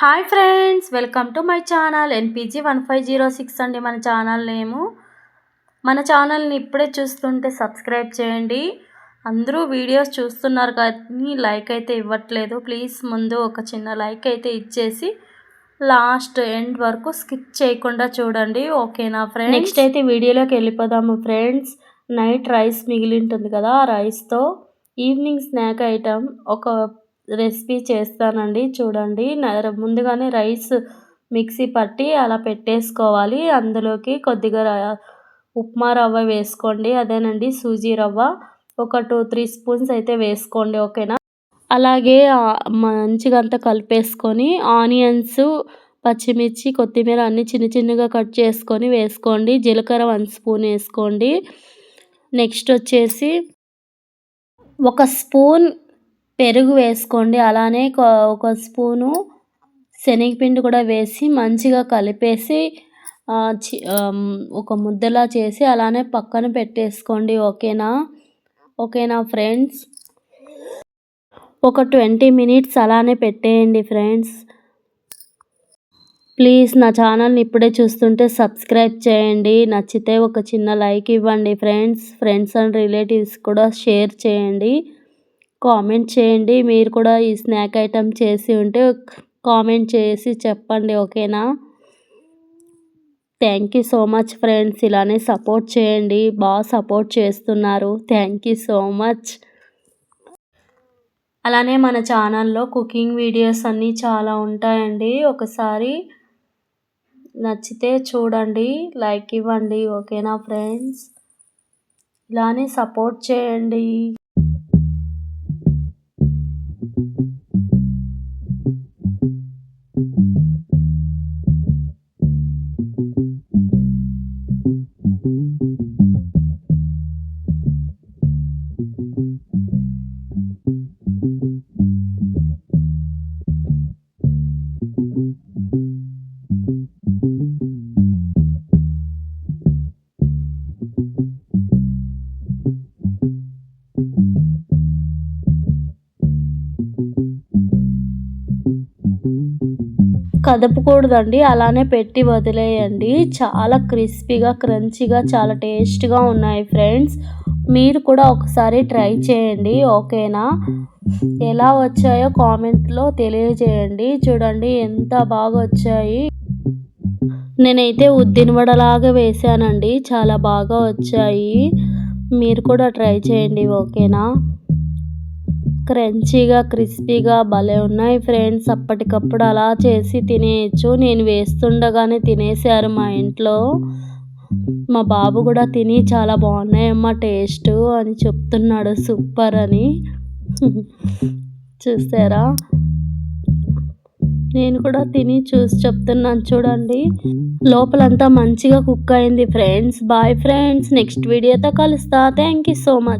Hi friends welcome to my channel. NPG one five zero six అండి మన channel నేము. మన ఛానల్ని ఇప్పుడే చూస్తుంటే సబ్స్క్రైబ్ చేయండి. అందరూ వీడియోస్ చూస్తున్నారు కానీ లైక్ అయితే ఇవ్వట్లేదు. ప్లీజ్ ముందు ఒక చిన్న లైక్ అయితే ఇచ్చేసి లాస్ట్ ఎండ్ వరకు స్కిప్ చేయకుండా చూడండి. ఓకేనా ఫ్రెండ్స్? నెక్స్ట్ అయితే వీడియోలోకి వెళ్ళిపోదాము ఫ్రెండ్స్. నైట్ రైస్ మిగిలి ఉంటుంది కదా ఆ రైస్తో ఈవినింగ్ స్నాక్ ఐటమ్ ఒక రెసిపీ చేస్తానండి. చూడండి. ముందుగానే రైస్ మిక్సీ పట్టి అలా పెట్టేసుకోవాలి. అందులోకి కొద్దిగా ఉప్మా రవ్వ వేసుకోండి. అదేనండి సూజీ రవ్వ. ఒక టూ త్రీ స్పూన్స్ అయితే వేసుకోండి. ఓకేనా? అలాగే మంచిగా అంతా కలిపేసుకొని ఆనియన్స్ పచ్చిమిర్చి కొత్తిమీర అన్నీ చిన్న చిన్నగా కట్ చేసుకొని వేసుకోండి. జీలకర్ర వన్ స్పూన్ వేసుకోండి. నెక్స్ట్ వచ్చేసి ఒక స్పూన్ పెరుగు వేసుకోండి. అలానే ఒక స్పూను శనగపిండి కూడా వేసి మంచిగా కలిపేసి ఒక ముద్దలా చేసి అలానే పక్కన పెట్టేసుకోండి. ఓకేనా? ఓకేనా ఫ్రెండ్స్? ఒక ట్వంటీ మినిట్స్ అలానే పెట్టేయండి ఫ్రెండ్స్. ప్లీజ్ నా ఛానల్ని ఇప్పుడే చూస్తుంటే సబ్స్క్రైబ్ చేయండి. నచ్చితే ఒక చిన్న లైక్ ఇవ్వండి ఫ్రెండ్స్. ఫ్రెండ్స్ అండ్ రిలేటివ్స్ కూడా షేర్ చేయండి. కామెంట్ చేయండి. మీరు కూడా ఈ స్నాక్ ఐటెం చేసి ఉంటే కామెంట్ చేసి చెప్పండి ఓకేనా? Thank you so much friends. ఇలానే సపోర్ట్ చేయండి. బాగా సపోర్ట్ చేస్తున్నారు. Thank you so much. అలానే మన ఛానల్లో కుకింగ్ వీడియోస్ అన్నీ చాలా ఉంటాయండి. ఒకసారి నచ్చితే చూడండి లైక్ ఇవ్వండి ఓకేనా ఫ్రెండ్స్? ఇలానే సపోర్ట్ చేయండి. కదపకూడదండి అలానే పెట్టి వదిలేయండి. చాలా క్రిస్పీగా క్రంచీగా చాలా టేస్ట్గా ఉన్నాయి ఫ్రెండ్స్. మీరు కూడా ఒకసారి ట్రై చేయండి ఓకేనా? ఎలా వచ్చాయో కామెంట్లో తెలియజేయండి. చూడండి ఎంత బాగా వచ్చాయి. నేనైతే ఉద్దిన వడలాగా వేసానండి చాలా బాగా వచ్చాయి. మీరు కూడా ట్రై చేయండి ఓకేనా? క్రంచీగా క్రిస్పీగా భలే ఉన్నాయి ఫ్రెండ్స్. అప్పటికప్పుడు అలా చేసి తినేయచ్చు. నేను వేస్తుండగానే తినేసారు మా ఇంట్లో. మా బాబు కూడా తిని చాలా బాగున్నాయమ్మా టేస్ట్ అని చెప్తున్నాడు సూపర్ అని. చూసారా? నేను కూడా తిని చూసి చెప్తున్నాను చూడండి. లోపలంతా మంచిగా కుక్ అయింది ఫ్రెండ్స్. Bye friends. నెక్స్ట్ వీడియోతో కలుస్తా. Thank you so much.